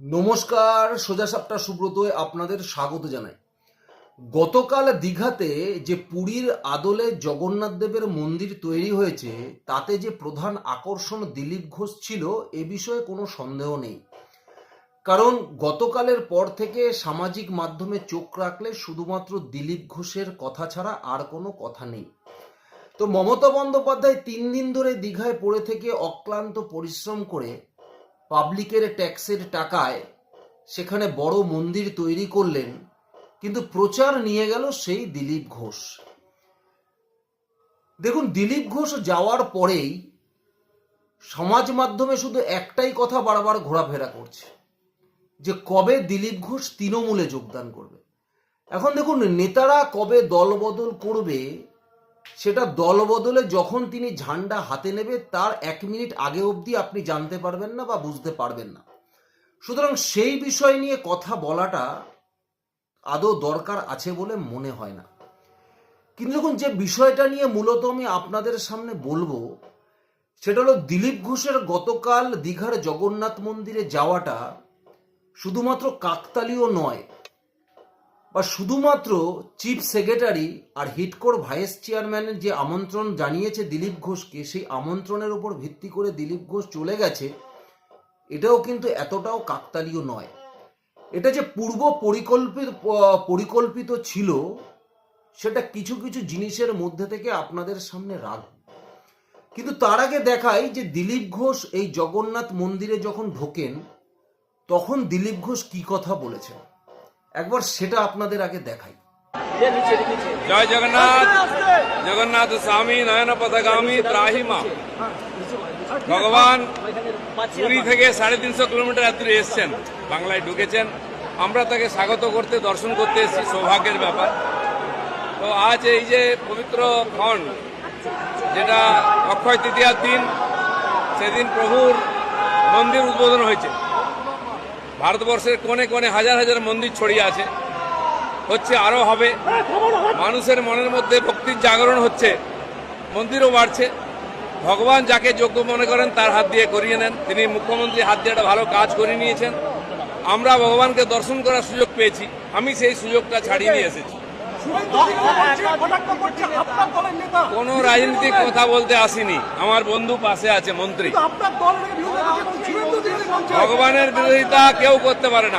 নমস্কার, সোজা সাপটা সুব্রতয় আপনাদের স্বাগত জানাই। গতকাল দীঘাতে যে পুরীর আদলে জগন্নাথ দেবের মন্দির তৈরি হয়েছে, তাতে যে প্রধান আকর্ষণ দিলীপ ঘোষ ছিল, এ বিষয়ে কোনো সন্দেহ নেই। কারণ গতকালের পর থেকে সামাজিক মাধ্যমে চোখ রাখলে শুধুমাত্র দিলীপ ঘোষের কথা ছাড়া আর কোনো কথা নেই। তো মমতা বন্দ্যোপাধ্যায় তিন দিন ধরে দীঘায় পড়ে থেকে অক্লান্ত পরিশ্রম করে পাবলিকের ট্যাক্সের টাকায় সেখানে বড় মন্দির তৈরি করলেন, কিন্তু প্রচার নিয়ে গেল সেই দিলীপ ঘোষ। দেখুন, দিলীপ ঘোষ যাওয়ার পরেই সমাজ মাধ্যমে শুধু একটাই কথা বারবার ঘোরাফেরা করছে, যে কবে দিলীপ ঘোষ তৃণমূলে যোগদান করবে। এখন দেখুন, নেতারা কবে দলবদল করবে সেটা দলবদলে যখন তিনি ঝান্ডা হাতে নেবে, তার এক মিনিট আগে অবধি আপনি জানতে পারবেন না বা বুঝতে পারবেন না। সুতরাং সেই বিষয় নিয়ে কথা বলাটা আদৌ দরকার আছে বলে মনে হয় না। কিন্তু দেখুন, যে বিষয়টা নিয়ে মূলত আমি আপনাদের সামনে বলব, সেটা হলো দিলীপ ঘোষের গতকাল দীঘার জগন্নাথ মন্দিরে যাওয়াটা শুধুমাত্র কাকতালীয় নয় বা শুধুমাত্র চিফ সেক্রেটারি আর হিটকোর ভাইস চেয়ারম্যানের যে আমন্ত্রণ জানিয়েছে দিলীপ ঘোষকে, সেই আমন্ত্রণের উপর ভিত্তি করে দিলীপ ঘোষ চলে গেছে, এটাও কিন্তু এতটাও কাকতালীয় নয়। এটা যে পূর্ব পরিকল্পিত পরিকল্পিত ছিল, সেটা কিছু কিছু জিনিসের মধ্যে থেকে আপনাদের সামনে রাখব। কিন্তু তার আগে দেখাই যে দিলীপ ঘোষ এই জগন্নাথ মন্দিরে যখন ঢোকেন, তখন দিলীপ ঘোষ কি কথা বলেছেন? একবার সেটা আপনাদের আগে দেখাই। জয় জগন্নাথ জগন্নাথ স্বামী নয়ন পদগামী ত্রাহি মা ভগবান পুরী থেকে সাড়ে তিনশো কিলোমিটার এত এসছেন, বাংলায় ঢুকেছেন। আমরা তাকে স্বাগত করতে, দর্শন করতে এসেছি, সৌভাগ্যের ব্যাপার। তো আজ এই যে পবিত্র ক্ষণ, যেটা অক্ষয় তৃতীয়ার দিন, সেদিন প্রভুর মন্দির উদ্বোধন হয়েছে। ভারতবর্ষের কোণে কোণে হাজার হাজার মন্দির ছড়িয়ে আছে। হচ্ছে আরও হবে। মানুষের মনের মধ্যে ভক্তির জাগরণ হচ্ছে। মন্দিরও বাড়ছে। ভগবান যাকে যোগ্য মনে করেন তার হাত দিয়ে করিয়ে নেন। তিনি মুখ্যমন্ত্রী, হাত দিয়ে একটা ভালো কাজ করে নিয়েছেন। আমরা ভগবানকে দর্শন করার সুযোগ পেয়েছি। আমি সেই সুযোগটা ছাড়িয়ে নিয়ে এসেছি। কোনো রাজনীতিক কথা বলতে আসিনি। আমার বন্ধু পাশে আছে, মন্ত্রী। ভগবানের বিরোধিতা কেউ করতে পারে না।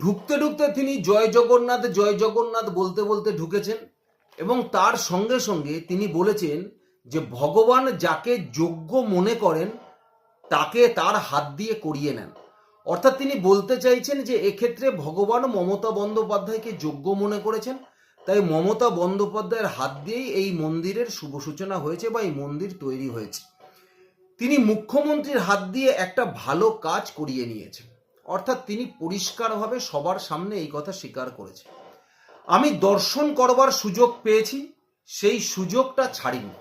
ঢুকতে ঢুকতে তিনি জয় জগন্নাথ জয় জগন্নাথ বলতে বলতে ঢুকেছেন এবং তার সঙ্গে সঙ্গে তিনি বলেছেন যে ভগবান যাকে যোগ্য মনে করেন, তাকে তার হাত দিয়ে করিয়ে নেন। অর্থাৎ তিনি বলতে চাইছেন যে এক্ষেত্রে ভগবান মমতা বন্দ্যোপাধ্যায়কে যোগ্য মনে করেছেন। তাই মমতা বন্দ্যোপাধ্যায়ের হাত দিয়েই এই মন্দিরের শুভ সূচনা হয়েছে বা এই মন্দির তৈরি হয়েছে। তিনি মুখ্যমন্ত্রীর হাত দিয়ে একটা ভালো কাজ করিয়ে নিয়েছেন। অর্থাৎ তিনি পরিষ্কারভাবে সবার সামনে এই কথা স্বীকার করেছে আমি দর্শন করবার সুযোগ পেয়েছি, সেই সুযোগটা ছাড়িনি।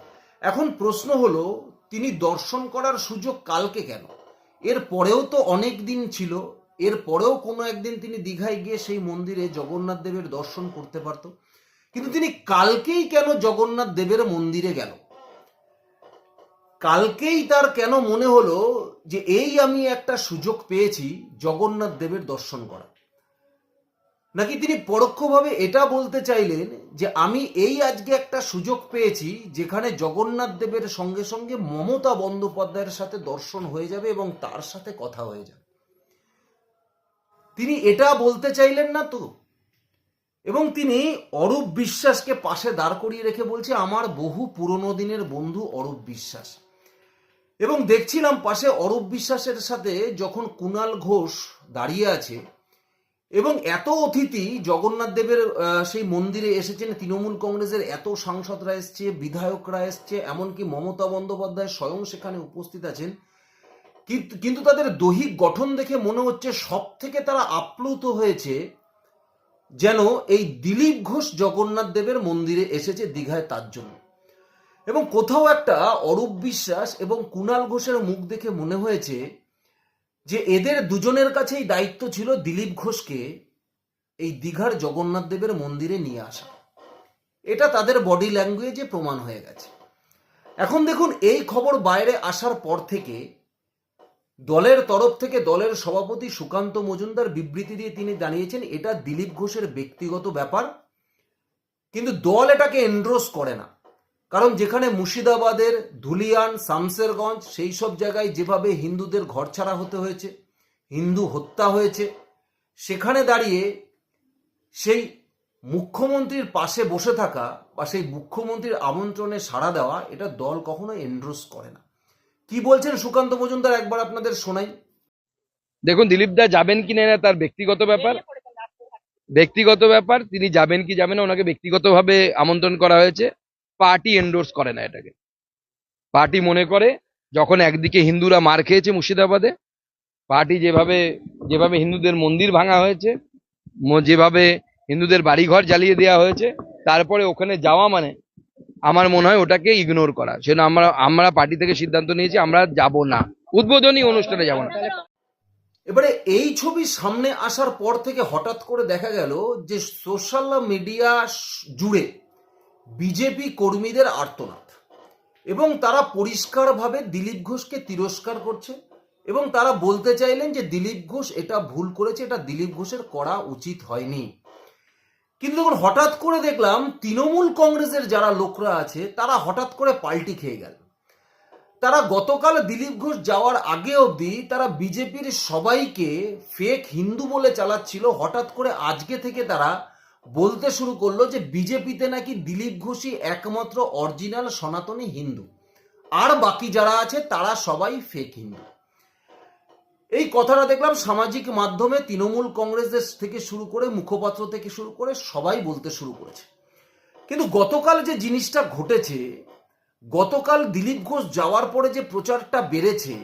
এখন প্রশ্ন হলো, তিনি দর্শন করার সুযোগ কালকে কেন? এর পরেও তো অনেক দিন ছিল। এর পরেও কোনো একদিন তিনি দীঘায় গিয়ে সেই মন্দিরে জগন্নাথ দেবের দর্শন করতে পারত। কিন্তু তিনি কালকেই কেন জগন্নাথ দেবের মন্দিরে গেল? কালকেই তার কেন মনে হলো যে, এই আমি একটা সুযোগ পেয়েছি জগন্নাথ দেবের দর্শন করা নাকি তিনি পরোক্ষভাবে এটা বলতে চাইলেন যে আমি এই আজকে একটা সুযোগ পেয়েছি যেখানে জগন্নাথ দেবের সঙ্গে সঙ্গে মমতা বন্দ্যোপাধ্যায়ের সাথে দর্শন হয়ে যাবে এবং তার সাথে কথা হয়ে যাবে। তিনি এটা বলতে চাইলেন না তো। এবং তিনি অরূপ বিশ্বাসকে পাশে দাঁড় করিয়ে রেখে বলছে, আমার বহু পুরনো দিনের বন্ধু অরূপ বিশ্বাস। এবং দেখছিলাম পাশে অরূপ বিশ্বাসের সাথে যখন কুণাল ঘোষ দাঁড়িয়ে আছে এবং এত অতিথি জগন্নাথ দেবের সেই মন্দিরে এসেছেন, তৃণমূল কংগ্রেসের এত সাংসদরা এসছে, বিধায়করা এসছে, এমনকি মমতা বন্দ্যোপাধ্যায় স্বয়ং সেখানে উপস্থিত আছেন। কিন্তু তাদের দৈহিক গঠন দেখে মনে হচ্ছে সব থেকে তারা আপ্লুত হয়েছে যেন এই দিলীপ ঘোষ জগন্নাথ দেবের মন্দিরে এসেছে দীঘায় তার জন্য। এবং কোথাও একটা অরূপ বিশ্বাস এবং কুণাল ঘোষের মুখ দেখে মনে হয়েছে যে এদের দুজনের কাছেই দায়িত্ব ছিল দিলীপ ঘোষকে এই দীঘার জগন্নাথ দেবের মন্দিরে নিয়ে আসা। এটা তাদের বডি ল্যাঙ্গুয়েজে প্রমাণ হয়ে গেছে। এখন দেখুন, এই খবর বাইরে আসার পর থেকে দলের তরফ থেকে দলের সভাপতি সুকান্ত মজুমদার বিবৃতি দিয়ে তিনি জানিয়েছেন, এটা দিলীপ ঘোষের ব্যক্তিগত ব্যাপার, কিন্তু দল এটাকে এন্ড্রোস করে না। কারণ যেখানে মুর্শিদাবাদের ধুলিয়ান, শামসেরগঞ্জ, সেই সব জায়গায় যেভাবে হিন্দুদের ঘরছাড়া হতে হয়েছে, হিন্দু হত্যা হয়েছে, সেখানে দাঁড়িয়ে সেই মুখ্যমন্ত্রীর পাশে বসে থাকা বা সেই মুখ্যমন্ত্রীর আমন্ত্রণে সাড়া দেওয়া, এটা দল কখনো এন্ড্রোস করে না। কি বলছেন সুকান্ত মজুমদার? একবার আপনাদের শোনাই। দেখুন, দিলীপ দা যাবেন কি না তার ব্যক্তিগত ব্যাপার। ব্যক্তিগত ব্যাপার, তিনি যাবেন কি যাবেন না, ওনাকে ব্যক্তিগতভাবে আমন্ত্রণ করা হয়েছে। পার্টি এন্ডোর্স করে না এটাকে। পার্টি মনে করে যখন একদিকে হিন্দুরা মার খেয়েছে মুর্শিদাবাদে, পার্টি যেভাবে যেভাবে হিন্দুদের মন্দির ভাঙা হয়েছে যেভাবে হিন্দুদের বাড়িঘর জ্বালিয়ে দেওয়া হয়েছে, তারপরে ওখানে যাওয়া মানে আমার মনে হয় ওটাকে ইগনোর করা। সেজন্য আমরা আমরা পার্টি থেকে সিদ্ধান্ত নিয়েছি, আমরা যাব না। উদ্বোধনী অনুষ্ঠানে যাব না। এবারে এই ছবি সামনে আসার পর থেকে হঠাৎ করে দেখা গেল যে সোশ্যাল মিডিয়া জুড়ে বিজেপি কর্মীদের আর্তনাদ। এবং তারা পরিষ্কারভাবে দিলীপ ঘোষকে তিরস্কার করছে এবং তারা বলতে চাইলেন যে দিলীপ ঘোষ এটা ভুল করেছে, এটা দিলীপ ঘোষের করা উচিত হয়নি। কিন্তু যখন হঠাৎ করে দেখলাম তৃণমূল কংগ্রেসের যারা লোকরা আছে, তারা হঠাৎ করে পাল্টি খেয়ে গেল। তারা গতকাল দিলীপ ঘোষ যাওয়ার আগে অবধি তারা বিজেপির সবাইকে ফেক হিন্দু বলে চালাচ্ছিল। হঠাৎ করে আজকে থেকে তারা বলতে শুরু করল যে বিজেপিতে নাকি দিলীপ ঘোষই একমাত্র অরিজিনাল সনাতনী হিন্দু। আর বাকি যারা আছে, তারা সবাই ফেক হিন্দু। এই কথাটা দেখলাম সামাজিক মাধ্যমে তৃণমূল কংগ্রেসের থেকে শুরু করে, মুখপাত্র থেকে শুরু করে সবাই বলতে শুরু করেছে। কিন্তু গতকাল যে জিনিসটা ঘটেছে, গতকাল দিলীপ ঘোষ যাওয়ার পরে যে প্রচারটা বেড়েছে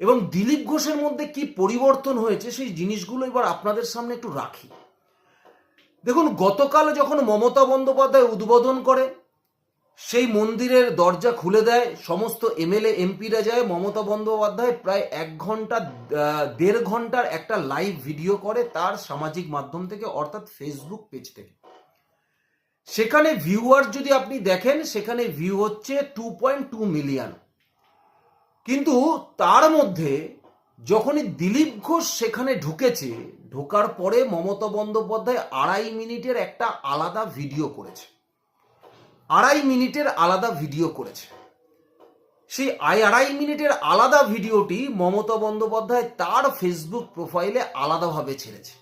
এবং দিলীপ ঘোষের মধ্যে কি পরিবর্তন হয়েছে, সেই জিনিসগুলো এবার আপনাদের সামনে একটু রাখি। দেখুন, গতকাল যখন মমতা বন্দ্যোপাধ্যায় উদ্বোধন করে, সেই মন্দিরের দরজা খুলে দেয়, সমস্ত এমএলএ, এমপিরা যায়, মমতা বন্দ্যোপাধ্যায় প্রায় এক ঘণ্টা দেড় ঘণ্টার একটা লাইভ ভিডিও করে তার সামাজিক মাধ্যম থেকে, অর্থাৎ ফেসবুক পেজ থেকে। সেখানে ভিউয়ার যদি আপনি দেখেন, সেখানে ভিউ হচ্ছে টু পয়েন্ট টু মিলিয়ন কিন্তু তার মধ্যে যখনই দিলীপ ঘোষ সেখানে ঢুকেছে ঢোকার পরে মমতা বন্দ্যোপাধ্যায় আড়াই মিনিটের একটা আলাদা ভিডিও করেছে। আড়াই মিনিটের আলাদা ভিডিও করেছে। সেই আড়াই মিনিটের আলাদা ভিডিওটি মমতা বন্দ্যোপাধ্যায় তার ফেসবুক প্রোফাইলে আলাদাভাবে ছেড়েছে।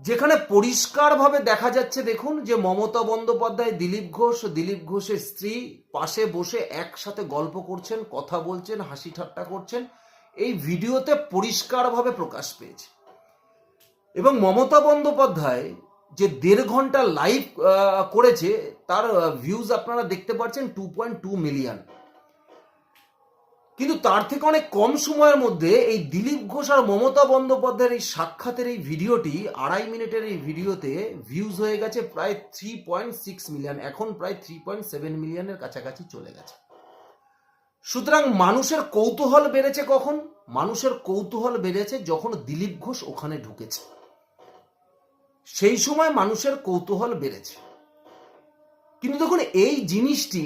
যেখানে পরিষ্কারভাবে দেখা যাচ্ছে, দেখুন, যে মমতা বন্দ্যোপাধ্যায়, দিলীপ ঘোষ, দিলীপ ঘোষের স্ত্রী পাশে বসে একসাথে গল্প করছেন, কথা বলছেন, হাসি ঠাট্টা করছেন, এই ভিডিওতে পরিষ্কারভাবে প্রকাশ পেয়েছে। এবং মমতা বন্দ্যোপাধ্যায় যে দেড় ঘণ্টা লাইভ করেছে, তার ভিউজ আপনারা দেখতে পাচ্ছেন টু পয়েন্ট টু মিলিয়ন কিন্তু তার থেকে অনেক কম সময়ের মধ্যে এই দিলীপ ঘোষ আর মমতা বন্দ্যোপাধ্যায়ের এই সাক্ষাতের এই ভিডিওটি, আড়াই মিনিটের এই ভিডিওতে ভিউজ হয়ে গেছে প্রায় থ্রি পয়েন্ট সিক্স মিলিয়ন এখন প্রায় থ্রি পয়েন্ট সেভেন মিলিয়নের কাছাকাছি চলে গেছে। সুতরাং মানুষের কৌতূহল বেড়েছে কখন? মানুষের কৌতূহল বেড়েছে যখন দিলীপ ঘোষ ওখানে ঢুকেছে। সেই সময় মানুষের কৌতূহল বেড়েছে। কিন্তু দেখুন, এই জিনিসটি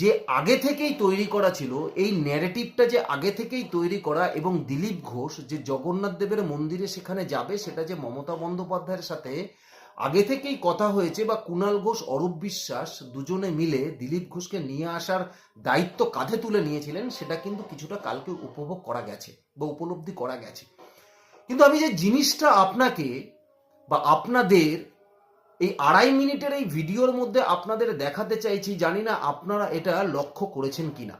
যে আগে থেকেই তৈরি করা ছিল, এই ন্যারেটিভটা যে আগে থেকেই তৈরি করা এবং দিলীপ ঘোষ যে জগন্নাথ দেবের মন্দিরে সেখানে যাবে, সেটা যে মমতা বন্দ্যোপাধ্যায়ের সাথে আগে থেকেই কথা হয়েছে বা কুণাল ঘোষ, অরূপ বিশ্বাস দুজনে মিলে দিলীপ ঘোষকে নিয়ে আসার দায়িত্ব কাঁধে তুলে নিয়েছিলেন, সেটা কিন্তু কিছুটা কালকে উপভোগ করা গেছে বা উপলব্ধি করা গেছে। কিন্তু আমি যে জিনিসটা আপনাকে বা আপনাদের এই আড়াই মিনিটের এই ভিডিওর মধ্যে আপনাদের দেখাতে চাইছি, জানি না আপনারা এটা লক্ষ্য করেছেন কি না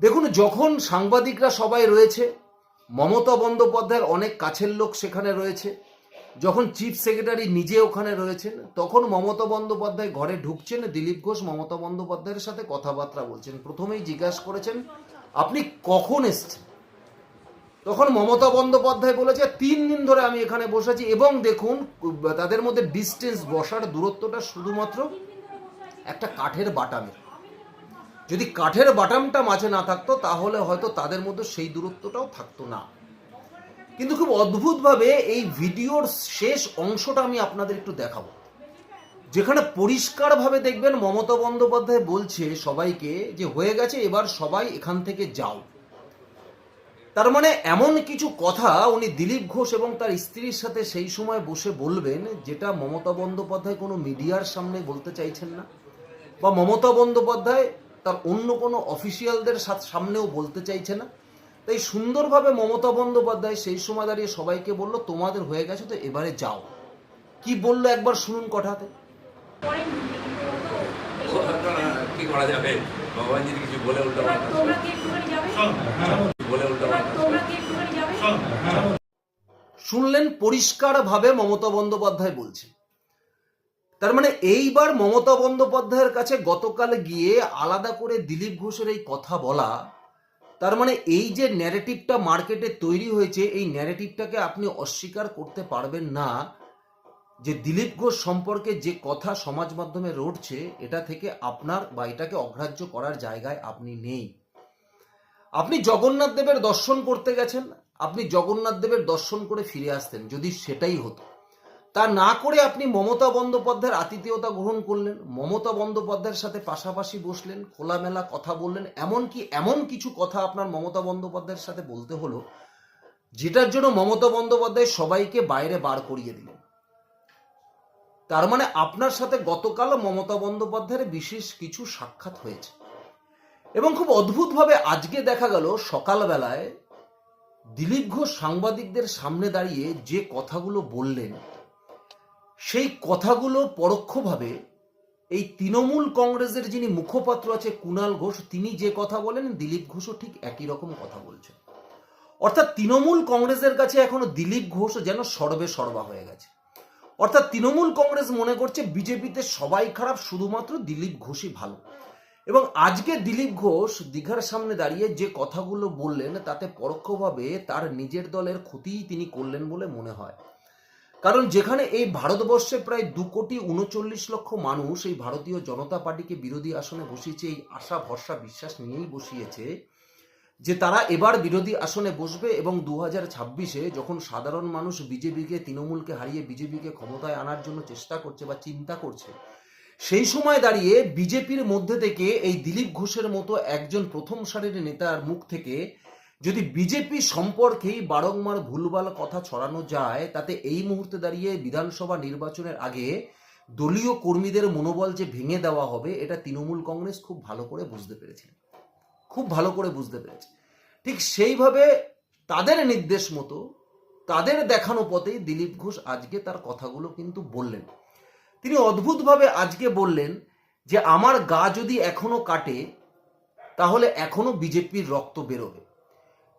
দেখুন, যখন সাংবাদিকরা সবাই রয়েছে, মমতা বন্দ্যোপাধ্যায়ের অনেক কাছের লোক সেখানে রয়েছে, যখন চিফ সেক্রেটারি নিজে ওখানে রয়েছেন, তখন মমতা বন্দ্যোপাধ্যায় ঘরে ঢুকছেন, দিলীপ ঘোষ মমতা বন্দ্যোপাধ্যায়ের সাথে কথাবার্তা বলছেন। প্রথমেই জিজ্ঞাসা করেছেন, আপনি কখন এসছেন? তখন মমতা বন্দ্যোপাধ্যায় বলেছে, তিন দিন ধরে আমি এখানে বসেছি এবং দেখুন, তাদের মধ্যে ডিস্টেন্স বসার দূরত্বটা শুধুমাত্র একটা কাঠের বাটামের যদি কাঠের বাটামটা মাঝে না থাকতো, তাহলে হয়তো তাদের মধ্যে সেই দূরত্বটাও থাকতো না। কিন্তু খুব অদ্ভুতভাবে এই ভিডিওর শেষ অংশটা আমি আপনাদের একটু দেখাবো। যেখানে পরিষ্কারভাবে দেখবেন মমতা বন্দ্যোপাধ্যায় বলছে সবাইকে যে, হয়ে গেছে, এবার সবাই এখান থেকে যাও। তার মানে এমন কিছু কথা উনি দিলীপ ঘোষ এবং তার স্ত্রীর সাথে সেই সময় বসে বলবেন যেটা মমতা বন্দ্যোপাধ্যায় কোনো মিডিয়ার সামনে বলতে চাইছেন না বা মমতা বন্দ্যোপাধ্যায় তার অন্য কোনো অফিসিয়ালদের সাথ- সামনেও বলতে চাইছে না। তাই সুন্দরভাবে মমতা বন্দ্যোপাধ্যায় সেই সময় দাঁড়িয়ে সবাইকে বলল তোমাদের হয়ে গেছে তো এবারে যাও। কি বলল একবার শুনুন কথাতে। কি করা যাবে? ভগবান কিছু বলে উল্টো বলে উল্টো শুনলেন পরিষ্কারভাবে মমতা বন্দ্যোপাধ্যায় বলছে তার মানে এইবার মমতা বন্দ্যোপাধ্যায়ের কাছে গতকাল গিয়ে আলাদা করে দিলীপ ঘোষের এই কথা বলা তার মানে এই যে ন্যারেটিভটা মার্কেটে তৈরি হয়েছে এই ন্যারেটিভটাকে আপনি অস্বীকার করতে পারবেন না যে দিলীপ ঘোষ সম্পর্কে যে কথা সমাজ মাধ্যমে রটছে এটা থেকে আপনার বা এটাকে অগ্রাহ্য করার জায়গায় আপনি নেই। আপনি জগন্নাথ দেবের দর্শন করতে গেছেন, আপনি জগন্নাথ দেবের দর্শন করে ফিরে আসতেন, যদি সেটাই হতো। তা না করে আপনি মমতা বন্দ্যোপাধ্যায়ের আতিথেয়তা গ্রহণ করলেন, মমতা বন্দ্যোপাধ্যায়ের সাথে পাশাপাশি বসলেন, খোলামেলা কথা বললেন, এমনকি এমন কিছু কথা আপনার মমতা বন্দ্যোপাধ্যায়ের সাথে বলতে হলো, যেটার জন্য মমতা বন্দ্যোপাধ্যায় সবাইকে বাইরে বার করিয়ে দিলেন। তার মানে আপনার সাথে গতকাল মমতা বন্দ্যোপাধ্যায়ের বিশেষ কিছু সাক্ষাৎ হয়েছে। এবং খুব অদ্ভুতভাবে আজকে দেখা গেল সকালবেলায় দিলীপ ঘোষ সাংবাদিকদের সামনে দাঁড়িয়ে যে কথাগুলো বললেন, সেই কথাগুলো পরোক্ষভাবে এই তৃণমূল কংগ্রেসের যিনি মুখপাত্র আছে কুণাল ঘোষ, তিনি যে কথা বলেন, দিলীপ ঘোষও ঠিক একই রকম কথা বলছেন। অর্থাৎ তৃণমূল কংগ্রেসের কাছে এখনও দিলীপ ঘোষ যেন সর্বে সর্বা হয়ে গেছে। অর্থাৎ তৃণমূল কংগ্রেস মনে করছে, বিজেপিতে সবাই খারাপ, শুধুমাত্র দিলীপ ঘোষই ভালো। এবং আজকে দিলীপ ঘোষ দীঘার সামনে দাঁড়িয়ে যে কথাগুলো বললেন, তাতে পরোক্ষভাবে তার নিজের দলের ক্ষতিই তিনি করলেন বলে মনে হয়। কারণ যেখানে এই ভারতবর্ষে প্রায় দু কোটি উনচল্লিশ লক্ষ মানুষ এই ভারতীয় জনতা পার্টিকে বিরোধী আসনে বসিয়েছে, এই আশা ভরসা বিশ্বাস নিয়েই বসিয়েছে যে তারা এবার বিরোধী আসনে বসবে এবং দু হাজার ছাব্বিশে যখন সাধারণ মানুষ বিজেপিকে, তৃণমূলকে হারিয়ে বিজেপিকে ক্ষমতায় আনার জন্য চেষ্টা করছে বা চিন্তা করছে সেই সময় দাঁড়িয়ে বিজেপির মধ্যে থেকে এই দিলীপ ঘোষের মতো একজন প্রথম সারির নেতার মুখ থেকে যদি বিজেপি সম্পর্কেই বারংবার ভুলভাল কথা ছড়ানো যায়, তাতে এই মুহূর্তে দাঁড়িয়ে বিধানসভা নির্বাচনের আগে দলীয় কর্মীদের মনোবল যে ভেঙে দেওয়া হবে, এটা তৃণমূল কংগ্রেস খুব ভালো করে বুঝতে পেরেছিল খুব ভালো করে বুঝতে পেরেছে। ঠিক সেইভাবে তাদের নির্দেশ মতো, তাদের দেখানো পথেই দিলীপ ঘোষ আজকে তার কথাগুলো কিন্তু বললেন। তিনি অদ্ভুতভাবে আজকে বললেন যে, আমার গা যদি এখনও কাটে, তাহলে এখনও বিজেপির রক্ত বেরোবে।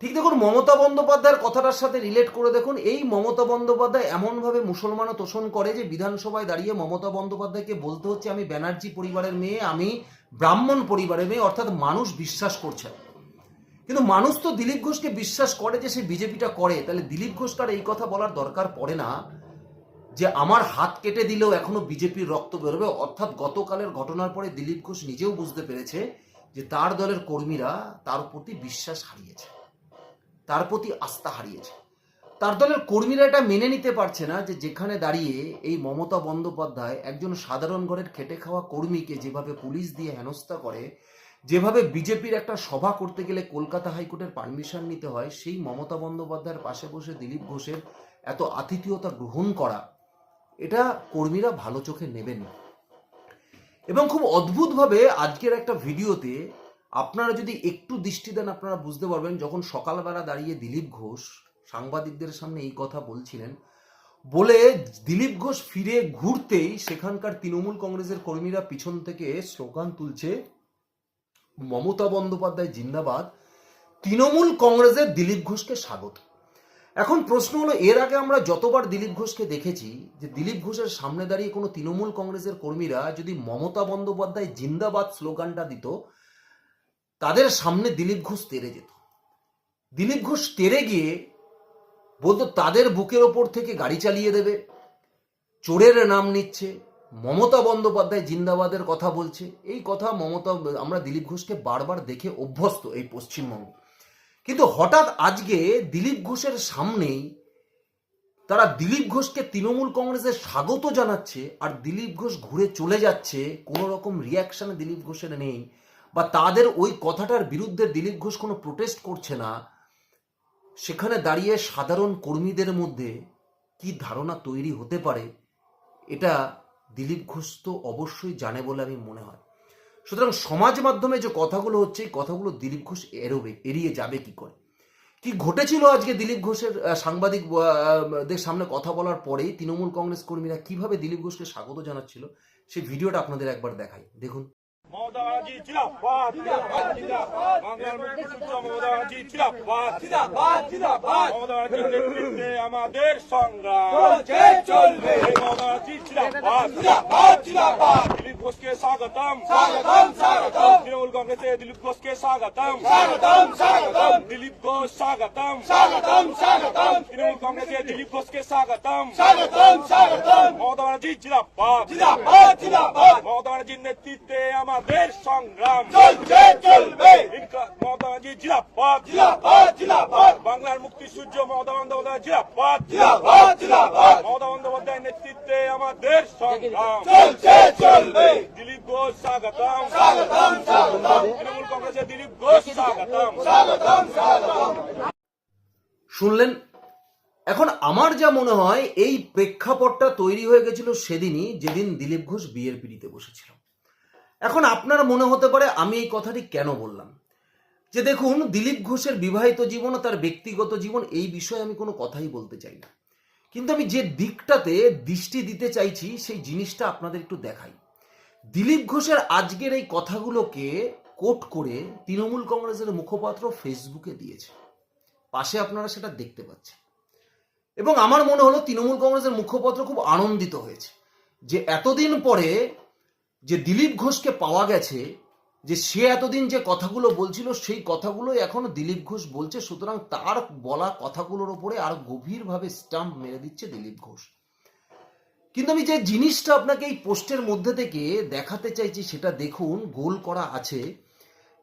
ঠিক দেখুন, মমতা বন্দ্যোপাধ্যায়ের কথাটার সাথে রিলেট করে দেখুন, এই মমতা বন্দ্যোপাধ্যায় এমনভাবে মুসলমানও তোষণ করে যে, বিধানসভায় দাঁড়িয়ে মমতা বন্দ্যোপাধ্যায়কে বলতে হচ্ছে, আমি ব্যানার্জি পরিবারের মেয়ে, আমি ব্রাহ্মণ পরিবারের মেয়ে, অর্থাৎ মানুষ বিশ্বাস করছে কিন্তু মানুষ তো দিলীপ ঘোষকে বিশ্বাস করে যে, সে বিজেপিটা করে। তাহলে দিলীপ ঘোষকে আর এই কথা বলার দরকার পড়ে না। যে আমার হাত কেটে দিলেও এখনও বিজেপির রক্ত বেরোবে, অর্থাৎ গতকালের ঘটনার পরে দিলীপ ঘোষ নিজেও বুঝতে পেরেছে যে তার দলের কর্মীরা তার প্রতি বিশ্বাস হারিয়েছে, তার প্রতি আস্থা হারিয়েছে। তার দলের কর্মীরা এটা মেনে নিতে পারছে না যে যেখানে দাঁড়িয়ে এই মমতা বন্দ্যোপাধ্যায় একজন সাধারণ ঘরের খেটে খাওয়া কর্মীকে যেভাবে পুলিশ দিয়ে হেনস্থা করে, যেভাবে বিজেপির একটা সভা করতে গেলে কলকাতা হাইকোর্টের পারমিশন নিতে হয়, সেই মমতা বন্দ্যোপাধ্যায়ের পাশে বসে দিলীপ ঘোষের এত আতিথেয়তা গ্রহণ করা এটা কর্মীরা ভালো চোখে নেবেন না। এবং খুব অদ্ভুতভাবে আজকের একটা ভিডিওতে আপনারা যদি একটু দৃষ্টি দেন, আপনারা বুঝতে পারবেন, যখন সকালবেলা দাঁড়িয়ে দিলীপ ঘোষ সাংবাদিকদের সামনে এই কথা বলছিলেন, বলে দিলীপ ঘোষ ফিরে ঘুরতেই সেখানকার তৃণমূল কংগ্রেসের কর্মীরা পিছন থেকে স্লোগান তুলছে, মমতা বন্দ্যোপাধ্যায় জিন্দাবাদ। তৃণমূল কংগ্রেসের দিলীপ ঘোষকে স্বাগত। এখন প্রশ্ন হলো, এর আগে আমরা যতবার দিলীপ ঘোষকে দেখেছি যে দিলীপ ঘোষের সামনে দাঁড়িয়ে কোনো তৃণমূল কংগ্রেসের কর্মীরা যদি মমতা বন্দ্যোপাধ্যায় জিন্দাবাদ স্লোগানটা দিত, তাদের সামনে দিলীপ ঘোষ তেরে যেত। দিলীপ ঘোষ তেরে গিয়ে বলতো, তাদের বুকের ওপর থেকে গাড়ি চালিয়ে দেবে, চোরের নাম নিচ্ছে, মমতা বন্দ্যোপাধ্যায় জিন্দাবাদের কথা বলছে। এই কথা মমতা, আমরা দিলীপ ঘোষকে বারবার দেখে অভ্যস্ত এই পশ্চিমবঙ্গে। কিন্তু হঠাৎ আজকে দিলীপ ঘোষের সামনেই তারা দিলীপ ঘোষকে তৃণমূল কংগ্রেসের স্বাগত জানাচ্ছে আর দিলীপ ঘোষ ঘুরে চলে যাচ্ছে, কোনো রকম রিয়াকশন দিলীপ ঘোষের নেই বা তাদের ওই কথাটার বিরুদ্ধে দিলীপ ঘোষ কোনো প্রোটেস্ট করছে না, সেখানে দাঁড়িয়ে সাধারণ কর্মীদের মধ্যে কি ধারণা তৈরি হতে পারে, এটা দিলীপ ঘোষ তো অবশ্যই জানে বলে আমি মনে হয়। সুতরাং সমাজ মাধ্যমে যে কথাগুলো হচ্ছে এই কথাগুলো দিলীপ ঘোষ এড়োবে এড়িয়ে যাবে কি করে? কি ঘটেছিল আজকে দিলীপ ঘোষের আহ, সাংবাদিক দের সামনে কথা বলার পরেই তৃণমূল কংগ্রেস কর্মীরা কীভাবে দিলীপ ঘোষকে স্বাগত জানাচ্ছিল সেই ভিডিওটা আপনাদের একবার দেখাই। দেখুন। আমাদের সংগ্রাম। চলবে। মমতাজি জিন্দাবাদ জিন্দাবাদ জিন্দাবাদ দিলীপ ঘোষকে স্বাগতম স্বাগতম স্বাগতম তৃণমূল কংগ্রেসে দিলীপ ঘোষকে স্বাগতম স্বাগতম স্বাগতম দিলীপ ঘোষ স্বাগতম স্বাগতম স্বাগতম তৃণমূল কংগ্রেসে দিলীপ ঘোষকে স্বাগতম স্বাগতম স্বাগতম মমতা ব্যানার্জি জিন্দাবাদ জিন্দাবাদ জিন্দাবাদ মমতা ব্যানার্জির নেতৃত্বে আমাদের সংগ্রাম চলছে চলবে মমতা ব্যানার্জি জিন্দাবাদ জিন্দাবাদ জিন্দাবাদ বাংলার মুক্তি সূর্য মমতা বন্দ্যোপাধ্যায় জিন্দাবাদ জিন্দাবাদ জিন্দাবাদ মমতা বন্দ্যোপাধ্যায়ের নেতৃত্বে আমাদের সংগ্রাম চলছে চলবে দিলীপ ঘোষ স্বাগতম স্বাগতম স্বাগতম তৃণমূল কংগ্রেসের দিলীপ ঘোষ স্বাগতম স্বাগতম স্বাগতম শুনলেন? এখন আমার যা মনে হয় এই প্রেক্ষাপটটা তৈরি হয়ে গেছিল সেদিনই যেদিন দিলীপ ঘোষ বিয়ের পিড়িতে বসেছিল। এখন আপনার মনে হতে পারে আমি এই কথাটি কেন বললাম? যে দেখুন দিলীপ ঘোষের বিবাহিত জীবন ও তার ব্যক্তিগত জীবন এই বিষয়ে আমি কোনো কথাই বলতে চাই না। কিন্তু আমি যে দিকটাতে দৃষ্টি দিতে চাইছি সেই জিনিসটা আপনাদের একটু দেখাই। দিলীপ ঘোষের আজকের এই কথাগুলোকে কোট করে তৃণমূল কংগ্রেসের মুখপাত্র ফেসবুকে দিয়েছে। পাশে আপনারা সেটা দেখতে পাচ্ছেন। এবং আমার মনে হলো তৃণমূল কংগ্রেসের মুখপাত্র খুব আনন্দিত হয়েছে যে এতদিন পরে যে দিলীপ ঘোষকে পাওয়া গেছে, যে সে এতদিন যে কথাগুলো বলছিল, সেই কথাগুলো এখন দিলীপ ঘোষ বলছে। সুতরাং তার বলা কথাগুলোর উপরে আর গভীরভাবে স্টাম্প মেরে দিচ্ছে দিলীপ ঘোষ। কিন্তু আমি যে জিনিসটা আপনাকে এই পোস্টের মধ্যে থেকে দেখাতে চাইছি, সেটা দেখুন, গোল করা আছে,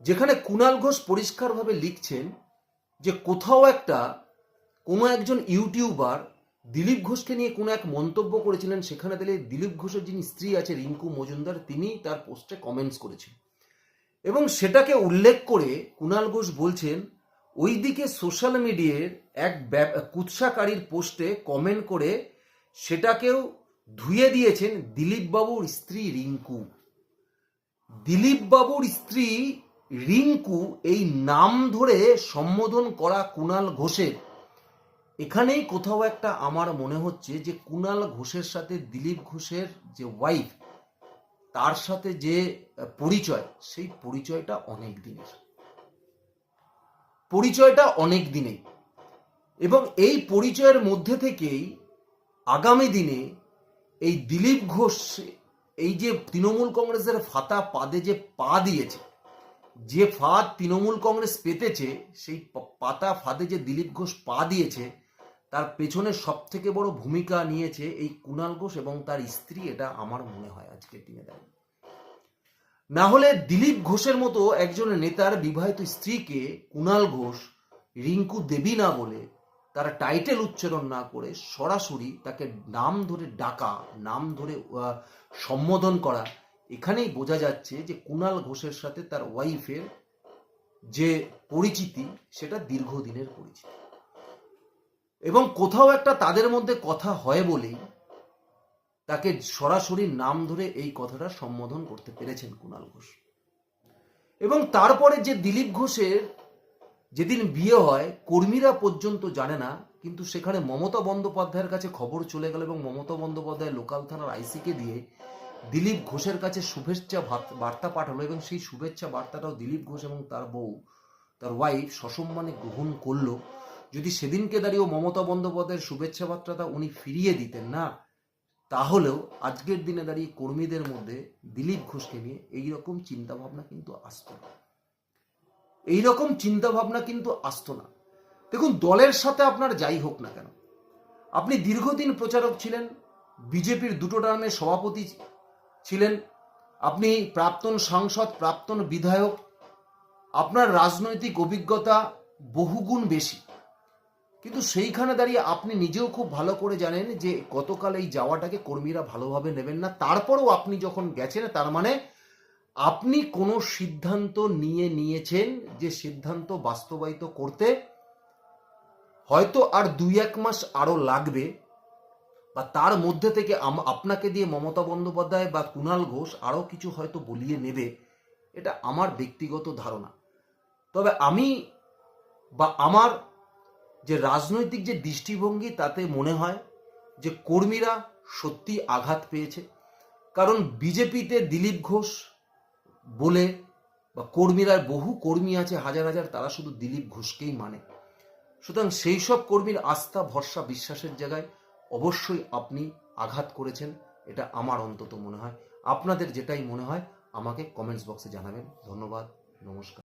যেখানে কুণাল ঘোষ পরিষ্কারভাবে লিখছেন যে কোথাও একটা কোনো একজন ইউটিউবার দিলীপ ঘোষকে নিয়ে কোনো এক মন্তব্য করেছিলেন, সেখানে দিলে দিলীপ ঘোষের যিনি স্ত্রী আছে, রিঙ্কু মজুমদার, তিনি তার পোস্টে কমেন্টস করেছেন। এবং সেটাকে উল্লেখ করে কুণাল ঘোষ বলছেন, ওইদিকে সোশ্যাল মিডিয়ার এক কুৎসাকারীর পোস্টে কমেন্ট করে সেটাকেও ধুয়ে দিয়েছেন দিলীপ বাবুর স্ত্রী রিঙ্কু। দিলীপ বাবুর স্ত্রী রিঙ্কু এই নাম ধরে সম্বোধন করা কুণাল ঘোষের। এখানেই কোথাও একটা আমার মনে হচ্ছে যে কুণাল ঘোষের সাথে দিলীপ ঘোষের যে ওয়াইফ তার সাথে যে পরিচয়, সেই পরিচয়টা অনেক দিনের। পরিচয়টা অনেক দিনেই এবং এই পরিচয়ের মধ্যে থেকেই আগামী দিনে এই দিলীপ ঘোষ, এই যে তৃণমূল কংগ্রেসের ফাতা পাদে যে পা দিয়েছে, যে ফাঁদ তৃণমূল কংগ্রেস পেতেছে, সেই পাতা ফাঁদে যে দিলীপ ঘোষ পা দিয়েছে, তার পেছনে সব থেকে বড় ভূমিকা নিয়েছে এই কুণাল ঘোষ এবং তার স্ত্রী, এটা আমার মনে হয় আজকের দিনে দাঁড়িয়ে না হলে দিলীপ ঘোষের মতো একজন নেতার বিবাহিত স্ত্রীকে কুণাল ঘোষ রিঙ্কু দেবী না বলে তার টাইটেল উচ্চারণ না করে সরাসরি তাকে নাম ধরে ডাকা, নাম ধরে সম্বোধন করা। এখানেই বোঝা যাচ্ছে যে কুণাল ঘোষের সাথে তার ওয়াইফের যে পরিচিতি, সেটা দীর্ঘদিনের পরিচিতি। এবং কোথাও একটা তাদের মধ্যে কথা হয় বলেই তাকে সরাসরি নাম ধরে এই কথাটা সম্বোধন করতে পেরেছেন কুণাল ঘোষ। এবং তারপরে যে দিলীপ ঘোষের যেদিন বিয়ে হয়, কর্মীরা পর্যন্ত জানে না, কিন্তু সেখানে মমতা বন্দ্যোপাধ্যায়ের কাছে খবর চলে গেল এবং মমতা বন্দ্যোপাধ্যায় লোকাল থানার আইসিকে দিয়ে দিলীপ ঘোষের কাছে শুভেচ্ছা বার্তা পাঠালো এবং সেই শুভেচ্ছা বার্তাটাও দিলীপ ঘোষ এবং তার বউ, তার ওয়াইফ সসম্মানে গ্রহণ করল। যদি সেদিনকে দাঁড়িয়েও মমতা বন্দ্যোপাধ্যায়ের শুভেচ্ছা বার্তাটা উনি ফিরিয়ে দিতেন না, তাহলেও আজকের দিনে দাঁড়িয়ে কর্মীদের মধ্যে দিলীপ ঘোষকে নিয়ে এইরকম চিন্তাভাবনা কিন্তু আসতো না। এইরকম চিন্তাভাবনা কিন্তু আসতো না। দেখুন, দলের সাথে আপনার যাই হোক না কেন, আপনি দীর্ঘদিন প্রচারক ছিলেন, বিজেপির দুটো টার্মের সভাপতি ছিলেন, আপনি প্রাক্তন সাংসদ, প্রাক্তন বিধায়ক, আপনার রাজনৈতিক অভিজ্ঞতা বহুগুণ বেশি। কিন্তু সেইখানে দাঁড়িয়ে আপনি নিজেও খুব ভালো করে জানেন যে গতকাল এই যাওয়াটাকে কর্মীরা ভালোভাবে নেবেন না। তারপরেও আপনি যখন গেছেন, তার মানে আপনি কোনো সিদ্ধান্ত নিয়ে নিয়েছেন যে সিদ্ধান্ত বাস্তবায়িত করতে? হয়তো আর দুই এক মাস আরও লাগবে, বা তার মধ্যে থেকে আপনাকে দিয়ে মমতা বন্দ্যোপাধ্যায় বা কুণাল ঘোষ আরও কিছু হয়তো বলিয়ে নেবে, এটা আমার ব্যক্তিগত ধারণা। তবে আমি বা আমার যে রাজনৈতিক যে দৃষ্টিভঙ্গি, তাতে মনে হয় যে কর্মীরা সত্যি আঘাত পেয়েছে। কারণ বিজেপিতে দিলীপ ঘোষ বলে বা কর্মীরা, বহু কর্মী আছে, হাজার হাজার, তারা শুধু দিলীপ ঘোষকেই মানে। সুতরাং সেই সব কর্মীর আস্থা, ভরসা, বিশ্বাসের জায়গায় অবশ্যই আপনি আঘাত করেছেন, এটা আমার অন্তত মনে হয়। আপনাদের যেটাই মনে হয়, আমাকে কমেন্টস বক্সে জানাবেন। ধন্যবাদ, নমস্কার।